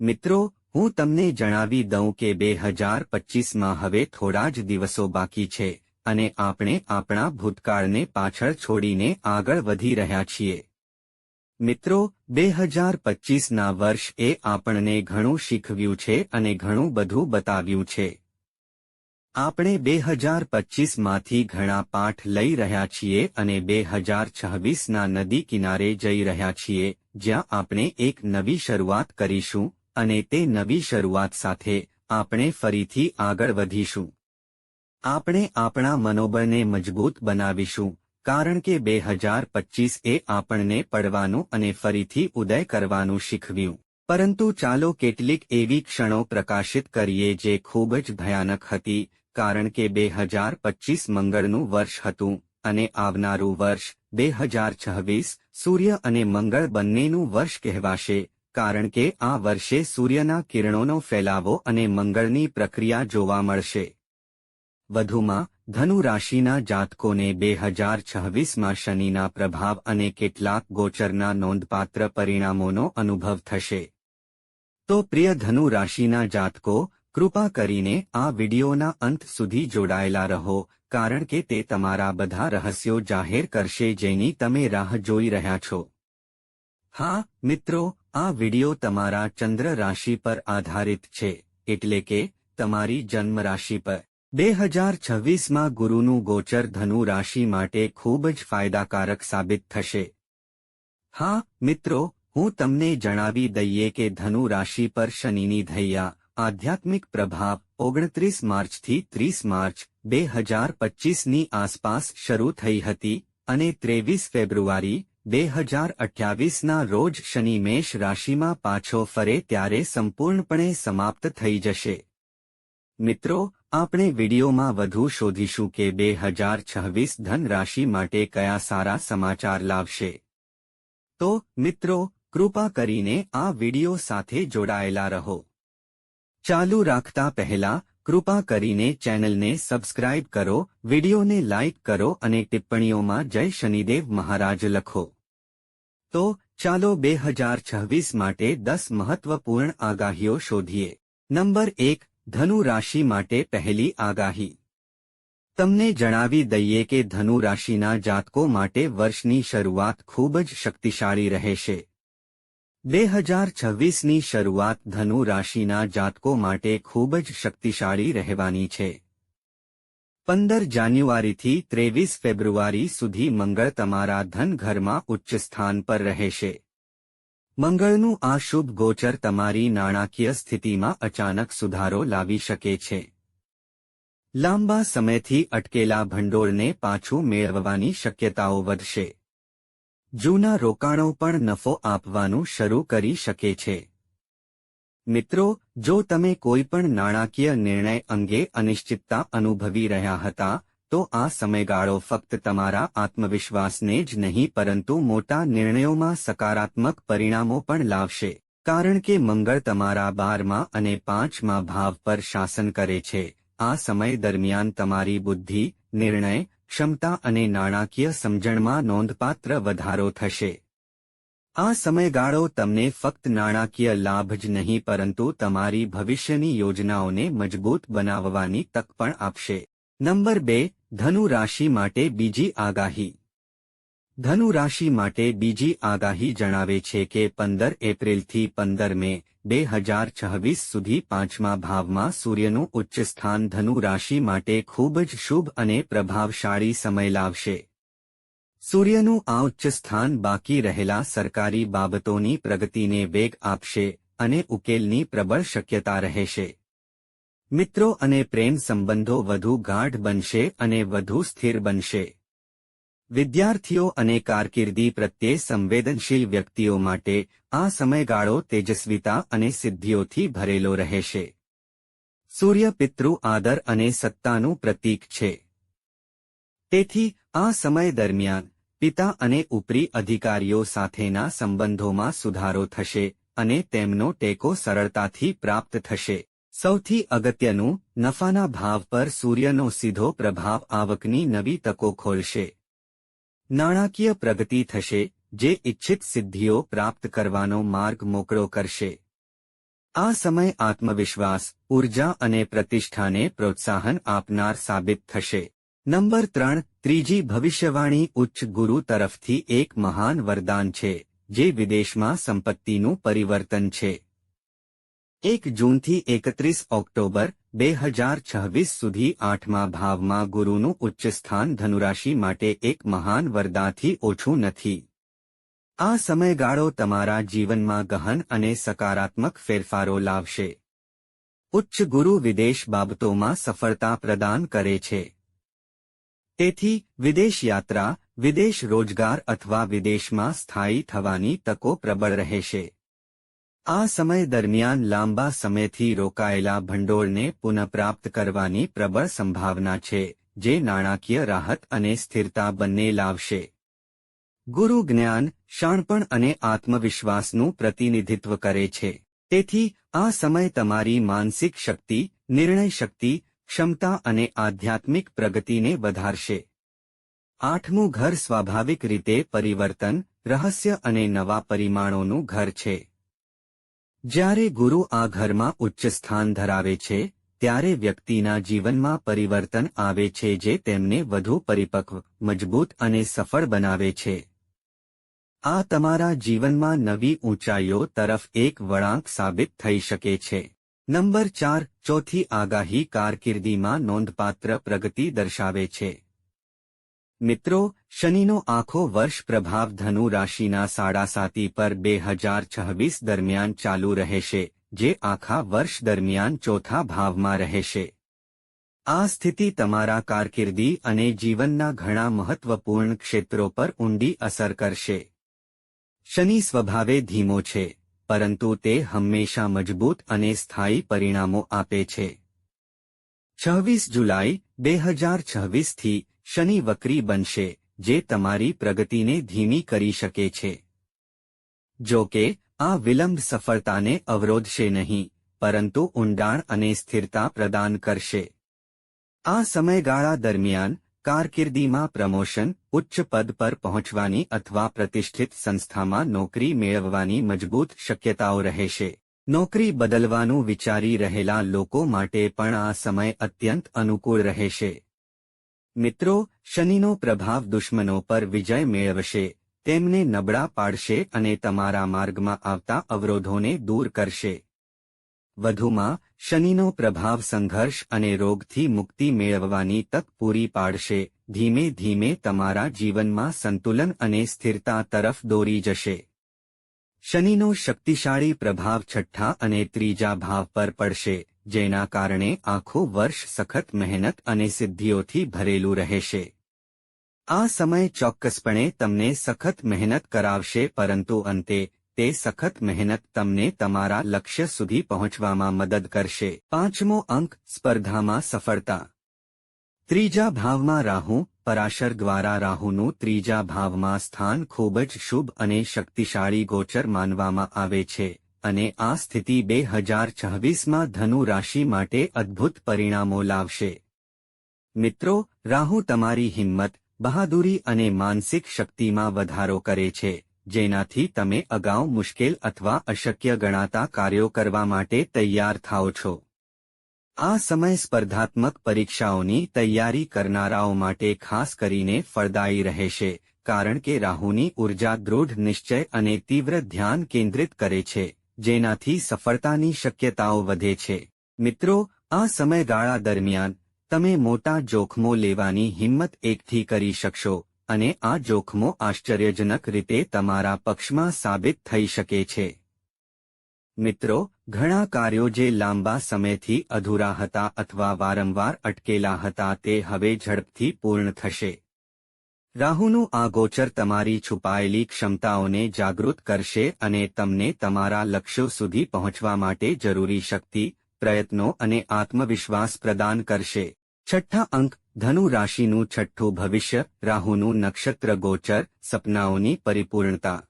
મિત્રો, હું તમને જણાવી દઉં કે બે હજાર પચીસમાં હવે થોડા જ દિવસો બાકી છે અને આપણે આપણા ભૂતકાળને પાછળ છોડીને આગળ વધી રહ્યા છીએ. મિત્રો બે હજાર પચીસના વર્ષ એ આપણને ઘણું શીખવ્યું છે અને ઘણું બધું બતાવ્યું છે. આપણે બે હજાર પચીસમાંથી ઘણા પાઠ લઈ રહ્યા છીએ અને બે હજાર છવ્વીસના નદી કિનારે જઈ રહ્યા છીએ, જ્યાં આપણે એક નવી શરૂઆત કરીશું. અને તે નવી શરૂઆત સાથે આપણે ફરીથી આગળ વધીશું. આપણે આપણા મનોબળને મજબૂત બનાવીશું, કારણ કે બે હજાર પચીસ એ આપણને પડવાનું અને ફરીથી ઉદય કરવાનું શીખવ્યું. પરંતુ ચાલો કેટલીક એવી ક્ષણો પ્રકાશિત કરીએ જે ખૂબ જ ભયાનક હતી, કારણ કે બે હજાર પચીસ મંગળનું વર્ષ હતું અને આવનારું વર્ષ બે હજાર છવ્વીસ સૂર્ય અને મંગળ બંનેનું વર્ષ કહેવાશે કારણ કે આ વર્ષે સૂર્યના કિરણોનો ફેલાવો અને મંગળની પ્રક્રિયા જોવા મળશે. વધુમાં, ધનુ રાશિના જાતકોને બે હજાર છવ્વીસમાં શનિના પ્રભાવ અને કેટલાક ગોચરના નોંધપાત્ર પરિણામોનો અનુભવ થશે. તો પ્રિય ધનુ રાશિના જાતકો, કૃપા કરીને આ વિડિયોના અંત સુધી જોડાયેલા રહો, કારણ કે તે તમારા બધા રહસ્યો જાહેર કરશે જેની તમે રાહ જોઈ રહ્યા છો. હા, મિત્રો આ વિડિયો તમારા ચંદ્ર રાશિ પર આધારિત છે, એટલે કે તમારી જન્મ રાશિ પર. બે હજાર છવ્વીસમાં ગુરુનું ગોચર ધનુ રાશિ માટે ખૂબ જ ફાયદાકારક સાબિત થશે. હા, મિત્રો, હું તમને જણાવી દઈએ કે ધનુ રાશિ પર શનિની ધૈયા, આધ્યાત્મિક પ્રભાવ, ઓગણત્રીસ માર્ચથી ત્રીસ માર્ચ બે હજાર પચીસની આસપાસ શરૂ થઈ હતી, અને ત્રેવીસ ફેબ્રુઆરી બે હજાર અઠ્યાવીસના રોજ શનિ મેષ રાશિમાં પાછો ફરે ત્યારે સંપૂર્ણપણે સમાપ્ત થઈ જશે. મિત્રો, આપણે વિડીયોમાં વધુ શોધીશું કે બે હજાર છવ્વીસ ધન રાશિ માટે કયા સારા સમાચાર લાવશે. તો, મિત્રો, કૃપા કરીને આ વીડિયો સાથે જોડાયેલા રહો. ચાલુ રાખતા પહેલા કૃપા કરીને ચેનલને સબસ્ક્રાઇબ કરો, વિડીયોને લાઇક કરો અને ટિપ્પણીઓમાં જય શનિદેવ મહારાજ લખો. તો, ચાલો બે હજાર છવ્વીસ માટે દસ મહત્વપૂર્ણ આગાહીઓ શોધીએ. નંબર એક, ધનુ રાશિ માટે પહેલી આગાહી. તમને જણાવી દઈએ કે ધનુ રાશિના જાતકો માટે વર્ષની શરૂઆત ખૂબ જ શક્તિશાળી રહેશે. બે હજાર છવ્વીસની શરૂઆત ધનુ રાશિના જાતકો માટે ખૂબ જ શક્તિશાળી રહેવાની છે. પંદર જાન્યુઆરીથી ત્રેવીસ ફેબ્રુઆરી સુધી મંગળ તમારા ધન ઘરમાં ઉચ્ચ સ્થાન પર રહેશે. મંગળનું આ શુભ ગોચર તમારી નાણાકીય સ્થિતિમાં અચાનક સુધારો લાવી શકે છે. લાંબા સમયથી અટકેલા ભંડોળને પાછું મેળવવાની શક્યતાઓ વધશે. જૂના રોકાણો પણ નફો આપવાનું શરૂ કરી શકે છે. મિત્રો, જો તમે કોઈ પણ નાણાકીય નિર્ણય અંગે અનિશ્ચિતતા અનુભવી રહ્યા હતા, તો આ સમયગાળો ફક્ત તમારા આત્મવિશ્વાસને જ નહીં, પરંતુ મોટા નિર્ણયોમાં સકારાત્મક પરિણામો પણ લાવશે. કારણ કે મંગળ તમારા બારમાં અને પાંચમા ભાવ પર શાસન કરે છે. આ સમય દરમિયાન તમારી બુદ્ધિ, નિર્ણય ક્ષમતા અને નાણાકીય સમજણમાં નોંધપાત્ર વધારો થશે. આ સમયગાળો તમને ફક્ત નાણાકીય લાભ જ નહીં, પરંતુ તમારી ભવિષ્યની યોજનાઓને મજબૂત બનાવવાની તક પણ આપશે. નંબર બે, ધનુ રાશિ માટે બીજી આગાહી. ધનુ રાશિ માટે બીજી આગાહી જણાવે છે કે પંદર એપ્રિલથી પંદર મે બે હજાર છવ્વીસ સુધી પાંચમા ભાવમાં સૂર્યનું ઉચ્ચ સ્થાન ધનુ રાશિ માટે ખૂબ જ શુભ અને પ્રભાવશાળી સમય લાવશે. સૂર્યનું આ ઉચ્ચ સ્થાન બાકી રહેલા સરકારી બાબતોની પ્રગતિને વેગ આપશે અને ઉકેલની પ્રબળ શક્યતા રહેશે. મિત્રો અને પ્રેમ સંબંધો વધુ ગાઢ બનશે અને વધુ સ્થિર બનશે. વિદ્યાર્થીઓ અને કારકિર્દી પ્રત્યે સંવેદનશીલ વ્યક્તિઓ માટે આ સમયગાળો તેજસ્વીતા અને સિદ્ધિઓથી ભરેલો રહેશે. સૂર્ય પિતૃ આદર અને સત્તાનું પ્રતીક છે. તેથી, આ સમય દરમિયાન, પિતા અને ઉપરી અધિકારીઓ સાથેના સંબંધોમાં સુધારો થશે અને તેમનો ટેકો સરળતાથી પ્રાપ્ત થશે. સૌથી અગત્યનું, નફાના ભાવ પર સૂર્યનો સીધો પ્રભાવ આવકની નવી તકો ખોલશે. નાણાકીય પ્રગતિ થશે, જે ઇચ્છિત સિદ્ધિઓ પ્રાપ્ત કરવાનો માર્ગ મોકળો કરશે. આ સમય આત્મવિશ્વાસ, ઊર્જા અને પ્રતિષ્ઠાને પ્રોત્સાહન આપનાર સાબિત થશે. નંબર ત્રણ, ત્રીજી ભવિષ્યવાણી ઉચ્ચ ગુરુ તરફથી એક મહાન વરદાન છે, જે વિદેશમાં સંપત્તિનું પરિવર્તન છે. એક જૂનથી એકત્રીસ ઓક્ટોબર, બે હજાર છવ્વીસ સુધી આઠમા ભાવમાં ગુરુનું ઉચ્ચ સ્થાન ધનુરાશિ માટે એક મહાન વરદાથી ઓછું નથી. આ સમયગાળો તમારા જીવનમાં ગહન અને સકારાત્મક ફેરફારો લાવશે. ઉચ્ચ ગુરુ વિદેશ બાબતોમાં સફળતા પ્રદાન કરે છે. તેથી, વિદેશ યાત્રા, વિદેશ રોજગાર અથવા વિદેશમાં સ્થાયી થવાની તકો પ્રબળ રહેશે. આ સમય દરમિયાન લાંબા સમયથી રોકાયેલા ભંડોળને પુનઃપ્રાપ્ત કરવાની પ્રબળ સંભાવના છે, જે નાણાકીય રાહત અને સ્થિરતા બંને લાવશે. ગુરુ જ્ઞાન શાણપણ અને આત્મવિશ્વાસનું પ્રતિનિધિત્વ કરે છે. તેથી, આ સમય તમારી માનસિક શક્તિ, નિર્ણય શક્તિ, ક્ષમતા અને આધ્યાત્મિક પ્રગતિને વધારશે. આઠમું ઘર સ્વાભાવિક રીતે પરિવર્તન, રહસ્ય અને નવા પરિમાણોનું ઘર છે. જ્યારે ગુરુ આ ઘરમાં ઉચ્ચ સ્થાન ધરાવે છે, ત્યારે વ્યક્તિના જીવનમાં પરિવર્તન આવે છે જે તેમને વધુ પરિપક્વ, મજબૂત અને સફળ બનાવે છે. આ તમારા જીવનમાં નવી ઊંચાઈઓ તરફ એક વળાંક સાબિત થઈ શકે છે. નંબર ચાર, ચોથી આગાહી કારકિર્દીમાં નોંધપાત્ર પ્રગતિ દર્શાવે છે. મિત્રો, શનિનો આખો વર્ષ પ્રભાવ ધનુ રાશિના સાડા સાતી પર બે હજાર છવ્વીસ દરમિયાન ચાલુ રહેશે, જે આખા વર્ષ દરમિયાન ચોથા ભાવમાં રહેશે. આ સ્થિતિ તમારા કારકિર્દી અને જીવનના ઘણા મહત્વપૂર્ણ ક્ષેત્રો પર ઊંડી અસર કરશે. શનિ સ્વભાવે ધીમો છે, પરંતુ તે હંમેશા મજબૂત અને સ્થાયી પરિણામો આપે છે. છવ્વીસ જુલાઈ, બે હજાર છવ્વીસથી શનિ વક્રી બનશે, જે તમારી પ્રગતિને ધીમી કરી શકે છે. જો કે, આ વિલંબ સફળતાને અવરોધશે નહીં, પરંતુ ઊંડાણ અને સ્થિરતા પ્રદાન કરશે. આ સમયગાળા દરમિયાન, કારકિર્દીમાં પ્રમોશન, ઉચ્ચ પદ પર પહોંચવાની અથવા પ્રતિષ્ઠિત સંસ્થામાં નોકરી મેળવવાની મજબૂત શક્યતાઓ રહેશે. નોકરી બદલવાનું વિચારી રહેલા લોકો માટે પણ આ સમય અત્યંત અનુકૂળ રહેશે. મિત્રો, શનિનો પ્રભાવ દુશ્મનો પર વિજય મેળવશે, તેમને નબળા પાડશે અને તમારા માર્ગમાં આવતા અવરોધોને દૂર કરશે. વધુમાં, શનિનો પ્રભાવ સંઘર્ષ અને રોગથી મુક્તિ મેળવવાની તક પૂરી પાડશે, ધીમે ધીમે તમારા જીવનમાં સંતુલન અને સ્થિરતા તરફ દોરી જશે. શનિનો શક્તિશાળી પ્રભાવ છઠ્ઠા અને ત્રીજા ભાવ પર પડશે. જેના કારણે આખું વર્ષ સખત મહેનત અને સિદ્ધિઓથી ભરેલું રહેશે. આ સમય ચોક્કસપણે તમને સખત મહેનત કરાવશે પરંતુ અંતે, તે સખત મહેનત તમને તમારા લક્ષ્ય સુધી પહોંચવામાં મદદ કરશે. પાંચમો અંક, સ્પર્ધામાં સફળતા. ત્રીજા ભાવમાં રાહુ, પરાશર દ્વારા રાહુનું ત્રીજા ભાવમાં સ્થાન ખૂબ જ શુભ અને શક્તિશાળી ગોચર માનવામાં આવે છે. અને આ સ્થિતિ બે હજાર છવ્વીસમાં ધનુ રાશિ માટે અદ્ભુત પરિણામો લાવશે. મિત્રો, રાહુ તમારી હિંમત, બહાદુરી અને માનસિક શક્તિમાં વધારો કરે છે, જેનાથી તમે અગાઉ મુશ્કેલ અથવા અશક્ય ગણાતા કાર્યો કરવા માટે તૈયાર થાઓ છો. આ સમય સ્પર્ધાત્મક પરીક્ષાઓની તૈયારી કરનારાઓ માટે ખાસ કરીને ફળદાયી રહેશે, કારણ કે રાહુની ઊર્જા દૃઢ, નિશ્ચય અને તીવ્ર ધ્યાન કેન્દ્રિત કરે છે. જેનાથી સફળતાની શક્યતાઓ વધે છે. મિત્રો, આ સમયગાળા દરમિયાન, તમે મોટા જોખમો લેવાની હિંમત એકઠી કરી શકશો, અને આ જોખમો આશ્ચર્યજનક રીતે તમારા પક્ષમાં સાબિત થઈ શકે છે. મિત્રો, ઘણા કાર્યો જે લાંબા સમયથી અધૂરા હતા અથવા વારંવાર અટકેલા હતા તે હવે ઝડપથી પૂર્ણ થશે. રાહુનું આ ગોચર તમારી છુપાયેલી ક્ષમતાઓને જાગૃત કરશે અને તમને તમારા લક્ષ્યો સુધી પહોંચવા માટે જરૂરી શક્તિ, પ્રયત્નો અને આત્મવિશ્વાસ પ્રદાન કરશે. છઠ્ઠા અંક, ધનુ રાશિનું છઠ્ઠું ભવિષ્ય, રાહુનું નક્ષત્ર ગોચર, સપનાઓની પરિપૂર્ણતા.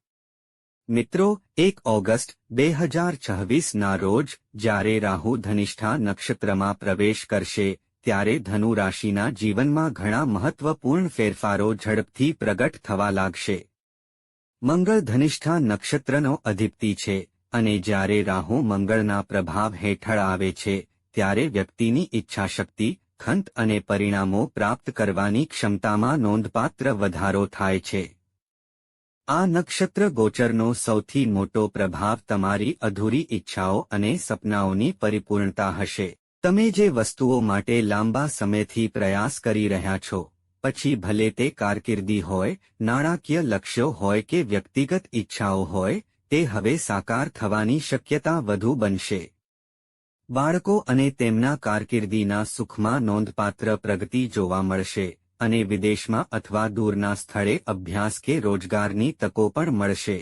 મિત્રો, એક ઓગસ્ટ, બે હજાર છવ્વીસના રોજ, જ્યારે રાહુ ધનિષ્ઠા નક્ષત્રમાં પ્રવેશ કરશે ત્યારે ધનુ રાશિના જીવનમાં ઘણા મહત્વપૂર્ણ ફેરફારો ઝડપથી પ્રગટ થવા લાગશે. મંગળ ધનિષ્ઠા નક્ષત્રનો અધિપતિ છે અને જ્યારે રાહુ મંગળના પ્રભાવ હેઠળ આવે છે, ત્યારે વ્યક્તિની ઈચ્છાશક્તિ, ખંત અને પરિણામો પ્રાપ્ત કરવાની ક્ષમતામાં નોંધપાત્ર વધારો થાય છે. આ નક્ષત્ર ગોચરનો સૌથી મોટો પ્રભાવ તમારી અધૂરી ઈચ્છાઓ અને સપનાઓની પરિપૂર્ણતા હશે. તમે જે વસ્તુઓ માટે લાંબા સમયથી પ્રયાસ કરી રહ્યા છો, પછી ભલે તે કારકિર્દી હોય, નાણાકીય લક્ષ્યો હોય કે વ્યક્તિગત ઈચ્છાઓ હોય, તે હવે સાકાર થવાની શક્યતા વધુ બનશે. બાળકો અને તેમના કારકિર્દીના સુખમાં નોંધપાત્ર પ્રગતિ જોવા મળશે અને વિદેશમાં અથવા દૂરના સ્થળે અભ્યાસ કે રોજગારની તકો પણ મળશે.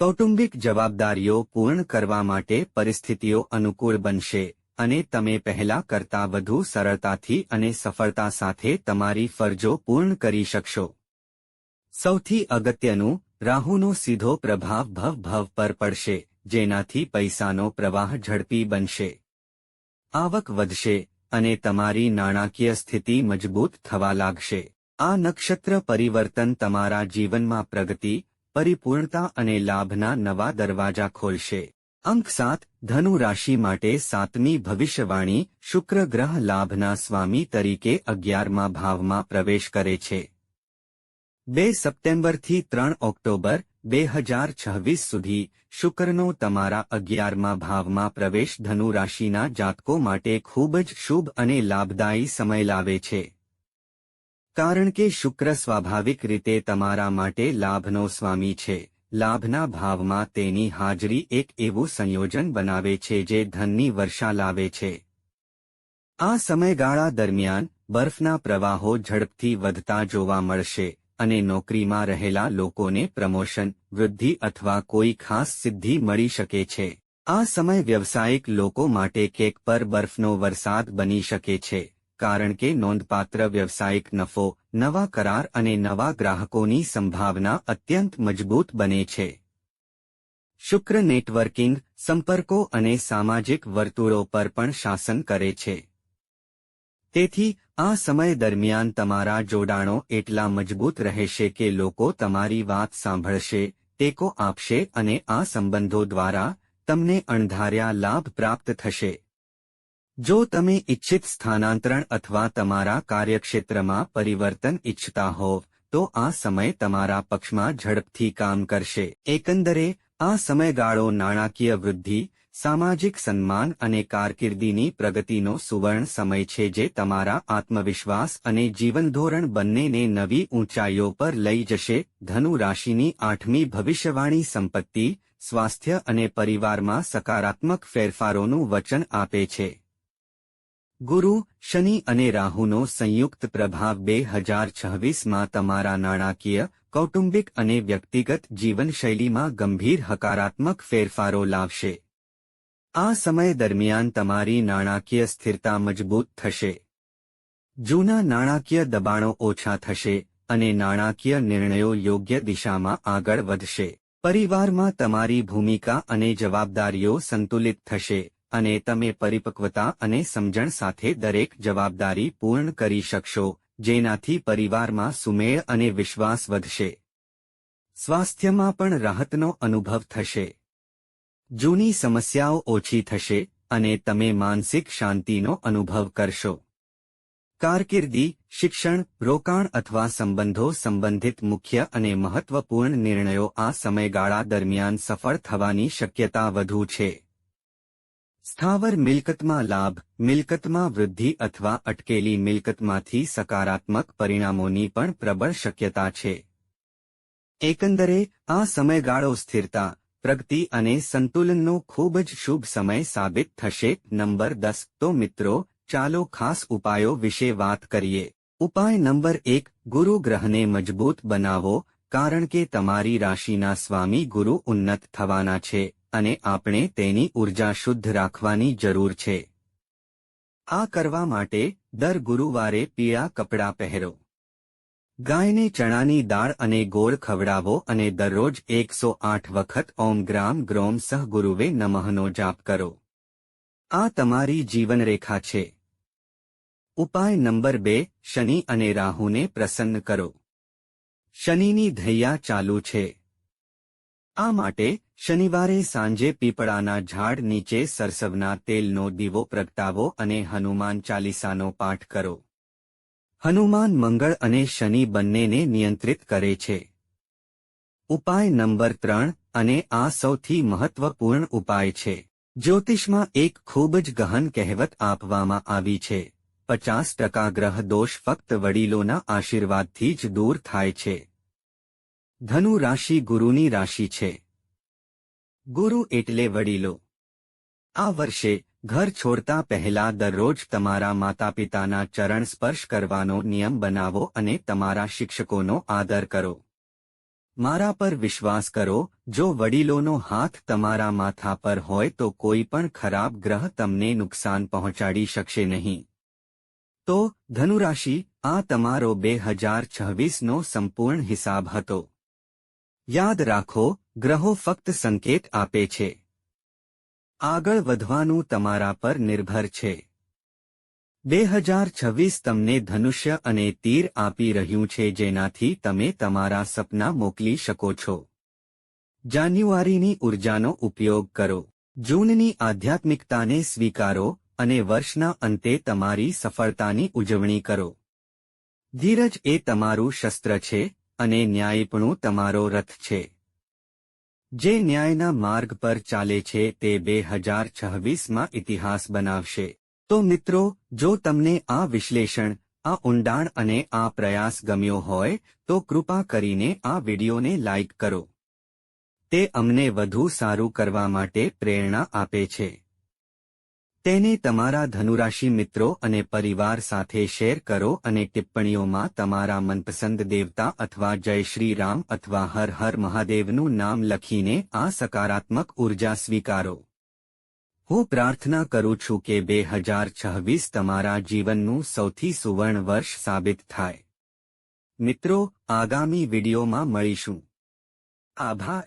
કૌટુંબિક જવાબદારીઓ પૂર્ણ કરવા માટે પરિસ્થિતિઓ અનુકૂળ બનશે અને તમે પહેલા કરતાં વધુ સરળતાથી અને સફળતા સાથે તમારી ફરજો પૂર્ણ કરી શકશો. સૌથી અગત્યનું, રાહુનો સીધો પ્રભાવ ભવ ભવ પર પડશે, જેનાથી પૈસાનો પ્રવાહ ઝડપી બનશે. આવક વધશે, અને તમારી નાણાકીય સ્થિતિ મજબૂત થવા લાગશે. આ નક્ષત્ર પરિવર્તન તમારા જીવનમાં પ્રગતિ, પરિપૂર્ણતા અને લાભના નવા દરવાજા ખોલશે. અંક સાત, ધનુ રાશિ માટે સાતમી ભવિષ્યવાણી શુક્ર ગ્રહ લાભના સ્વામી તરીકે અગિયારમા ભાવમાં પ્રવેશ કરે છે. બે સપ્ટેમ્બરથી ત્રણ ઓક્ટોબર બે હજાર છવ્વીસ સુધી શુક્રનો તમારા અગિયારમા ભાવમાં પ્રવેશ ધનુ રાશિના જાતકો માટે ખૂબ જ શુભ અને લાભદાયી સમય લાવે છે. કારણ કે શુક્ર સ્વાભાવિક રીતે તમારા માટે લાભનો સ્વામી છે. લાભના ભાવમાં તેની હાજરી એક એવું સંયોજન બનાવે છે જે ધનની વર્ષા લાવે છે. આ સમયગાળા દરમિયાન બરફના પ્રવાહો ઝડપથી વધતા જોવા મળશે અને નોકરીમાં રહેલા લોકોને પ્રમોશન, વૃદ્ધિ અથવા કોઈ ખાસ સિદ્ધિ મળી શકે છે. આ સમય વ્યવસાયિક લોકો માટે કેક પર બરફનો વરસાદ બની શકે છે. કારણ કે નોંધપાત્ર વ્યવસાયિક નફો, નવા કરાર અને નવા ગ્રાહકોની સંભાવના અત્યંત મજબૂત બને છે. શુક્ર નેટવર્કિંગ, સંપર્કો અને સામાજિક વર્તુળો પર પણ શાસન કરે છે. તેથી, આ સમય દરમિયાન તમારા જોડાણો એટલા મજબૂત રહેશે કે લોકો તમારી વાત સાંભળશે, ટેકો આપશે અને આ સંબંધો દ્વારા તમને અણધાર્યા લાભ પ્રાપ્ત થશે. જો તમે ઇચ્છિત સ્થાનાંતરણ અથવા તમારા કાર્યક્ષેત્રમાં પરિવર્તન ઇચ્છતા હોવ તો આ સમય તમારા પક્ષમાં ઝડપથી કામ કરશે. એકંદરે, આ સમયગાળો નાણાકીય વૃદ્ધિ, સામાજિક સન્માન અને કારકિર્દીની પ્રગતિનો સુવર્ણ સમય છે જે તમારા આત્મવિશ્વાસ અને જીવનધોરણ બંનેને નવી ઊંચાઈઓ પર લઈ જશે. ધનુ રાશિની આઠમી ભવિષ્યવાણી સંપત્તિ, સ્વાસ્થ્ય અને પરિવારમાં સકારાત્મક ફેરફારોનું વચન આપે છે. ગુરુ, શનિ અને રાહુનો સંયુક્ત પ્રભાવ બે હજાર છવ્વીસમાં તમારા નાણાકીય, કૌટુંબિક અને વ્યક્તિગત જીવનશૈલીમાં ગંભીર હકારાત્મક ફેરફારો લાવશે. આ સમય દરમિયાન તમારી નાણાકીય સ્થિરતા મજબૂત થશે. જૂના નાણાકીય દબાણો ઓછા થશે અને નાણાકીય નિર્ણયો યોગ્ય દિશામાં આગળ વધશે. પરિવારમાં તમારી ભૂમિકા અને જવાબદારીઓ સંતુલિત થશે. અને તમે પરિપક્વતા અને સમજણ સાથે દરેક જવાબદારી પૂર્ણ કરી શકશો, જેનાથી પરિવારમાં સુમેળ અને વિશ્વાસ વધશે. સ્વાસ્થ્યમાં પણ રાહતનો અનુભવ થશે. જૂની સમસ્યાઓ ઓછી થશે અને તમે માનસિક શાંતિનો અનુભવ કરશો. કારકિર્દી, શિક્ષણ, રોકાણ અથવા સંબંધો સંબંધિત મુખ્ય અને મહત્વપૂર્ણ નિર્ણયો આ સમયગાળા દરમિયાન સફળ થવાની શક્યતા વધુ છે. સ્થાવર મિલકતમાં લાભ, મિલકતમાં વૃદ્ધિ અથવા અટકેલી મિલકતમાંથી સકારાત્મક પરિણામોની પણ પ્રબળ શક્યતા છે. એકંદરે, આ સમયગાળો સ્થિરતા, પ્રગતિ અને સંતુલનનો ખૂબ જ શુભ સમય સાબિત થશે. નંબર દસ, તો મિત્રો, ચાલો ખાસ ઉપાયો વિશે વાત કરીએ. ઉપાય નંબર એક, ગુરુ ગ્રહને મજબૂત બનાવો, કારણ કે તમારી રાશિના સ્વામી ગુરુ ઉન્નત થવાના છે. અને આપણે તેની ઊર્જા શુદ્ધ રાખવાની જરૂર છે. આ કરવા માટે દર ગુરુવારે પીળા કપડાં પહેરો. ગાયને ચણાની દાળ અને ગોળ ખવડાવો અને દરરોજ એકસો આઠ વખત ઓમ ગ્રામ ગ્રોમ સહ ગુરુવે જાપ કરો. આ તમારી જીવનરેખા છે. ઉપાય નંબર બે, શનિ અને રાહુને પ્રસન્ન કરો. શનિની ધૈયા ચાલુ છે. આ માટે શનિવારે સાંજે પીપળાના ઝાડ નીચે સરસવના તેલનો દીવો પ્રગટાવો અને હનુમાન ચાલીસાનો પાઠ કરો. હનુમાન મંગળ અને શનિ બંનેને નિયંત્રિત કરે છે. ઉપાય નંબર ત્રણ અને આ સૌથી મહત્વપૂર્ણ ઉપાય છે. જ્યોતિષમાં એક ખૂબ જ ગહન કહેવત આપવામાં આવી છે. પચાસ ટકા ગ્રહ દોષ ફક્ત વડીલોના આશીર્વાદથી જ દૂર થાય છે. ધનુ રાશિ ગુરુની રાશિ છે. ગુરુ એટલે વડીલો. આ વર્ષે ઘર છોડતા પહેલા દરરોજ તમારા માતાપિતાના ચરણ સ્પર્શ કરવાનો નિયમ બનાવો અને તમારા શિક્ષકોનો આદર કરો. મારા પર વિશ્વાસ કરો, જો વડીલોનો હાથ તમારા માથા પર હોય તો કોઈ પણ ખરાબ ગ્રહ તમને નુકસાન પહોંચાડી શકશે નહીં. તો ધનુરાશિ, આ તમારો બે હજાર છવ્વીસનો સંપૂર્ણ હિસાબ હતો. યાદ રાખો, ગ્રહો ફક્ત સંકેત આપે છે. આગળ વધવાનું તમારા પર નિર્ભર છે. બે હજાર છવ્વીસ તમને ધનુષ્ય અને તીર આપી રહ્યું છે જેનાથી તમે તમારા સપના મોકલી શકો છો. જાન્યુઆરીની ઉર્જાનો ઉપયોગ કરો. જૂનની આધ્યાત્મિકતાને સ્વીકારો અને વર્ષના અંતે તમારી સફળતાની ઉજવણી કરો. ધીરજ એ તમારું શસ્ત્ર છે અને ન્યાયપણું તમારો રથ છે. જે ન્યાયના માર્ગ પર ચાલે છે તે બે હજાર છવ્વીસમાં ઇતિહાસ બનાવશે. તો મિત્રો, જો તમને આ વિશ્લેષણ, આ ઊંડાણ અને આ પ્રયાસ ગમ્યો હોય, તો કૃપા કરીને આ વિડિયોને લાઇક કરો. તે અમને વધુ સારું કરવા માટે પ્રેરણા આપે છે. તેને તમારા ધનુરાશિ મિત્રો અને પરિવાર સાથે શેર કરો અને ટિપ્પણીઓમાં તમારા મનપસંદ દેવતા અથવા જય શ્રી રામ અથવા હર હર મહાદેવનું નામ લખીને આ સકારાત્મક ઊર્જા સ્વીકારો. હું પ્રાર્થના કરું છું કે બે હજાર છવ્વીસ તમારા જીવનનું સૌથી સુવર્ણ વર્ષ સાબિત થાય. મિત્રો, આગામી વિડીયોમાં મળીશું. આભાર.